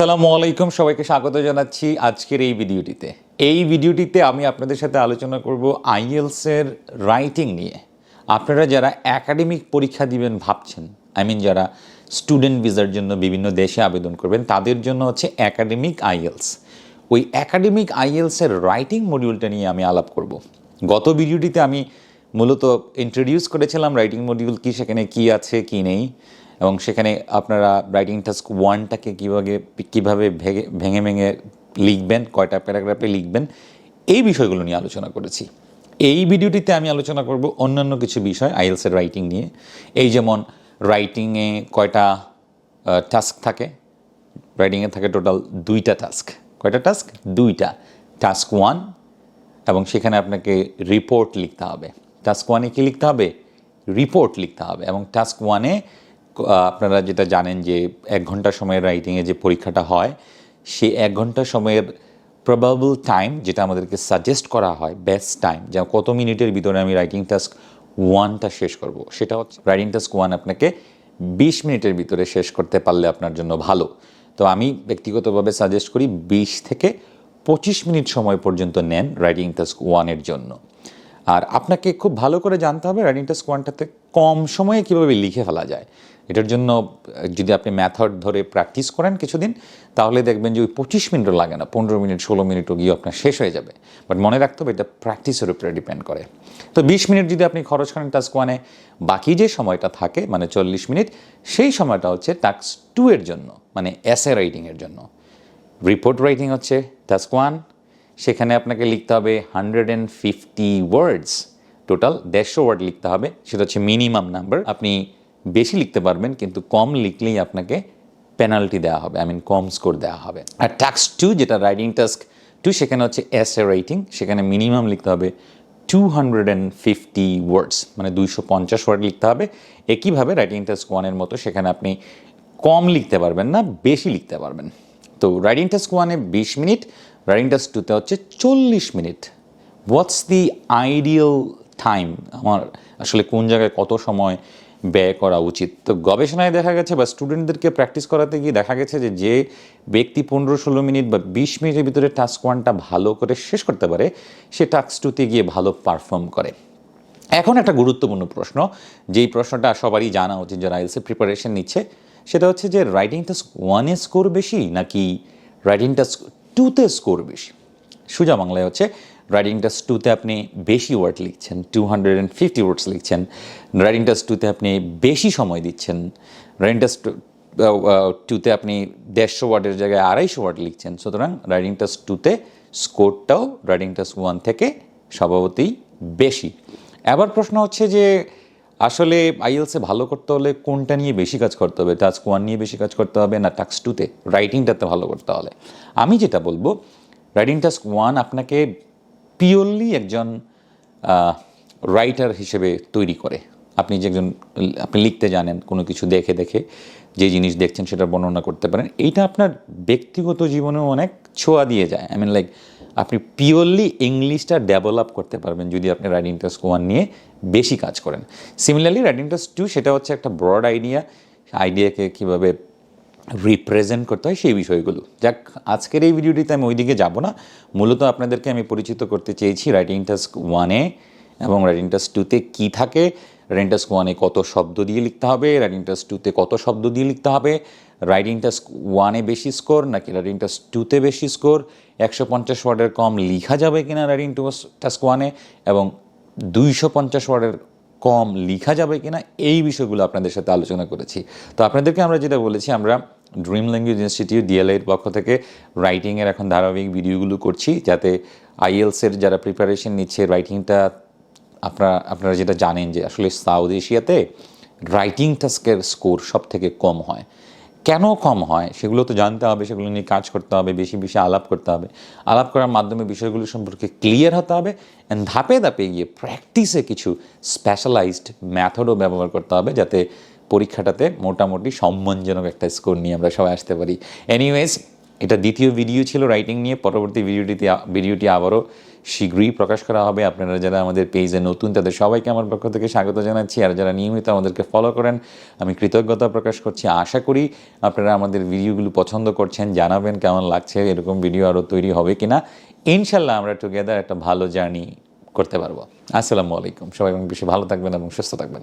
আসসালামু আলাইকুম, সবাইকে স্বাগত জানাচ্ছি আজকের এই ভিডিওটিতে। এই ভিডিওটিতে আমি আপনাদের সাথে আলোচনা করব আইএলসের রাইটিং নিয়ে। আপনারা যারা একাডেমিক পরীক্ষা দিবেন ভাবছেন, আই মিন যারা স্টুডেন্ট ভিসার জন্য বিভিন্ন দেশে আবেদন করবেন, তাদের জন্য হচ্ছে একাডেমিক আইএলস। ওই একাডেমিক আইএলসের রাইটিং মডিউলটা নিয়ে আমি আলাপ করব। গত ভিডিওটিতে আমি মূলত ইন্ট্রোডিউস করেছিলাম রাইটিং মডিউল কি, সেখানে কি আছে, কি নেই, এবং সেখানে আপনারা রাইটিং টাস্ক ওয়ানটাকে কীভাবে কীভাবে ভেঙে ভেঙে ভেঙে লিখবেন, কয়টা প্যারাগ্রাফে লিখবেন, এই বিষয়গুলো নিয়ে আলোচনা করেছি। এই ভিডিওটিতে আমি আলোচনা করব অন্যান্য কিছু বিষয় আইএলসের রাইটিং নিয়ে। এই যেমন রাইটিংয়ে কয়টা টাস্ক থাকে রাইটিংয়ে থাকে টোটাল দুইটা টাস্ক কয়টা টাস্ক দুইটা। টাস্ক ওয়ান এবং সেখানে আপনাকে রিপোর্ট লিখতে হবে। টাস্ক ওয়ানে কী লিখতে হবে? রিপোর্ট লিখতে হবে। এবং টাস্ক ওয়ানে আপনারা যেটা জানেন যে এক ঘণ্টা সময়ের রাইটিংয়ে যে পরীক্ষাটা হয়, সে এক ঘণ্টা সময়ের প্রবাবল টাইম যেটা আমাদেরকে সাজেস্ট করা হয় বেস্ট টাইম যা কত মিনিটের ভিতরে আমি রাইটিং টাস্ক ওয়ানটা শেষ করব, সেটা হচ্ছে রাইটিং টাস্ক ওয়ান আপনাকে বিশ মিনিটের ভিতরে শেষ করতে পারলে আপনার জন্য ভালো। তো আমি ব্যক্তিগতভাবে সাজেস্ট করি বিশ থেকে পঁচিশ মিনিট সময় পর্যন্ত নেন রাইটিং টাস্ক ওয়ানের জন্য। আর আপনাকে খুব ভালো করে জানতে হবে রাইটিং টাস্ক ওয়ানটাতে কম সময়ে কীভাবে লিখে ফেলা যায়। এটার জন্য যদি আপনি ম্যাথড ধরে প্র্যাকটিস করেন কিছুদিন, তাহলে দেখবেন যে ওই পঁচিশ মিনিটও লাগে না, পনেরো মিনিট, ষোলো মিনিটও গিয়ে আপনার শেষ হয়ে যাবে। বাট মনে রাখতে হবে এটা প্র্যাকটিসের উপরে ডিপেন্ড করে। তো বিশ মিনিট যদি আপনি খরচ করেন টাস্ক ওয়ানে, বাকি যে সময়টা থাকে মানে চল্লিশ মিনিট, সেই সময়টা হচ্ছে টাস্ক টু এর জন্য মানে এসএ রাইটিংয়ের জন্য। রিপোর্ট রাইটিং হচ্ছে টাস্ক ওয়ান সেখানে আপনাকে লিখতে হবে hundred and fifty words total দেড়শো ওয়ার্ড লিখতে হবে। সেটা হচ্ছে মিনিমাম নাম্বার আপনি বেশি লিখতে পারবেন, কিন্তু কম লিখলেই আপনাকে পেনাল্টি দেওয়া হবে আই মিন কম স্কোর দেওয়া হবে। আর টাস্ক টু যেটা রাইডিং টাস্ক টু সেখানে হচ্ছে এস এ রাইটিং সেখানে মিনিমাম লিখতে হবে two hundred and fifty words মানে দুইশো পঞ্চাশ ওয়ার্ড লিখতে হবে। একইভাবে রাইটিং টাস্ক ওয়ানের মতো, সেখানে আপনি কম লিখতে পারবেন না, বেশি লিখতে পারবেন। তো রাইডিং টাস্ক ওয়ানে বিশ মিনিট, রাইডিং টাস্ক টুতে হচ্ছে চল্লিশ minute. What's the ideal time আমার আসলে কোন জায়গায় কত সময় ব্যয় করা উচিত? তো গবেষণায় দেখা গেছে বা স্টুডেন্টদেরকে প্র্যাকটিস করাতে গিয়ে দেখা গেছে যে যে ব্যক্তি পনেরো ষোলো মিনিট বা বিশ মিনিটের ভিতরে টাস্ক ওয়ানটা ভালো করে শেষ করতে পারে, সে টাস্ক টুতে গিয়ে ভালো পারফর্ম করে। এখন একটা গুরুত্বপূর্ণ প্রশ্ন, যেই প্রশ্নটা সবারই জানা উচিত যারা আইএলসি প্রিপারেশন নিচ্ছে। সেটা হচ্ছে যে রাইটিং টাস্ক ওয়ানে স্কোর বেশি নাকি রাইটিং টাস্ক টুতে স্কোর বেশি? সোজা বাংলায় হচ্ছে রাইটিং টাস্ক টুতে আপনি বেশি ওয়ার্ড লিখছেন two hundred and fifty words লিখছেন রাইটিং টাস্ক টুতে আপনি বেশি সময় দিচ্ছেন রাইটিং টাস্ক টুতে আপনি দেড়শো ওয়ার্ডের জায়গায় আড়াইশো ওয়ার্ড লিখছেন, সুতরাং রাইটিং টাস্ক টুতে স্কোরটাও রাইটিং টাস্ক ওয়ান থেকে স্বভাবতই বেশি। এবার প্রশ্ন হচ্ছে যে আসলে আইএলসে ভালো করতে হলে কোনটা নিয়ে বেশি কাজ করতে হবে? টাস্ক ওয়ান নিয়ে বেশি কাজ করতে হবে না টাস্ক টুতে রাইটিংটাতে ভালো করতে হলে? আমি যেটা বলব রাইটিং টাস্ক ওয়ান আপনাকে পিওরলি একজন রাইটার হিসেবে তৈরি করে। আপনি যে একজন, আপনি লিখতে জানেন, কোনো কিছু দেখে দেখে যে জিনিস দেখছেন সেটা বর্ণনা করতে পারেন। এইটা আপনার ব্যক্তিগত জীবনেও অনেক ছোঁয়া দিয়ে যায়। আই মিন লাইক আপনি পিওরলি ইংলিশটা ডেভেলপ করতে পারবেন যদি আপনি রাইডিং টাস্ক ওয়ান নিয়ে বেশি কাজ করেন। সিমিলারলি রাইডিং টাস্ক টু সেটা হচ্ছে একটা ব্রড আইডিয়া আইডিয়াকে কীভাবে রিপ্রেজেন্ট করতে হয় সেই বিষয়গুলো। যাক, আজকের এই ভিডিওটিতে আমি ওইদিকে যাব না। মূলত আপনাদেরকে আমি পরিচিত করতে চেয়েছি রাইটিং টাস্ক ওয়ানে এবং রাইটিং টাস্ক টুতে কী থাকে। রাইটিং টাস্ক ওয়ানে কত শব্দ দিয়ে লিখতে হবে রাইটিং টাস্ক টুতে কত শব্দ দিয়ে লিখতে হবে রাইটিং টাস্ক ওয়ানে বেশি স্কোর নাকি রাইটিং টাস্ক টুতে বেশি স্কোর একশো পঞ্চাশ ওয়ার্ডের কম লিখা যাবে কিনা রাইডিং টু টাস্ক ওয়ানে এবং দুইশো পঞ্চাশ ওয়ার্ডের কম লিখা যাবে কিনা? এই বিষয়গুলো আপনাদের সাথে আলোচনা করেছি। তো আপনাদেরকে আমরা যেটা বলেছি, আমরা ড্রিম ল্যাঙ্গুয়েজ ইনস্টিটিউট ডিএলআইয়ের পক্ষ থেকে রাইটিংয়ের এখন ধারাবাহিক ভিডিওগুলো করছি, যাতে আইএলসের যারা প্রিপারেশন নিচ্ছে রাইটিংটা আপনারা আপনারা যেটা জানেন যে আসলে সাউথ এশিয়াতে রাইটিং টাস্কের স্কোর সব থেকে কম হয়। কেন কম হয় সেগুলো তো জানতে হবে, সেগুলো নিয়ে কাজ করতে হবে, বেশি বেশি আলাপ করতে হবে। আলাপ করার মাধ্যমে বিষয়গুলো সম্পর্কে ক্লিয়ার হতে হবে অ্যান্ড ধাপে ধাপে গিয়ে প্র্যাকটিসে কিছু স্পেশালাইজড ম্যাথডও ব্যবহার করতে হবে যাতে পরীক্ষাটাতে মোটামুটি সম্মানজনক একটা স্কোর নিয়ে আমরা সবাই আসতে পারি। এনিওয়েজ এটা দ্বিতীয় ভিডিও ছিল রাইটিং নিয়ে, পরবর্তী ভিডিওটিতে ভিডিওটি আবারও শীঘ্রই প্রকাশ করা হবে। আপনারা যারা আমাদের পেজে নতুন, তাদের সবাইকে আমার পক্ষ থেকে স্বাগত জানাচ্ছি। আর যারা নিয়মিত আমাদেরকে ফলো করেন, আমি কৃতজ্ঞতা প্রকাশ করছি। আশা করি আপনারা আমাদের ভিডিওগুলো পছন্দ করছেন, জানাবেন কেমন লাগছে, এরকম ভিডিও আরও তৈরি হবে কি না ইনশাল্লাহ আমরা টুগেদার একটা ভালো জার্নি করতে পারব। আসসালামু আলাইকুম। সবাই এবং বেশি ভালো থাকবেন এবং সুস্থ থাকবেন।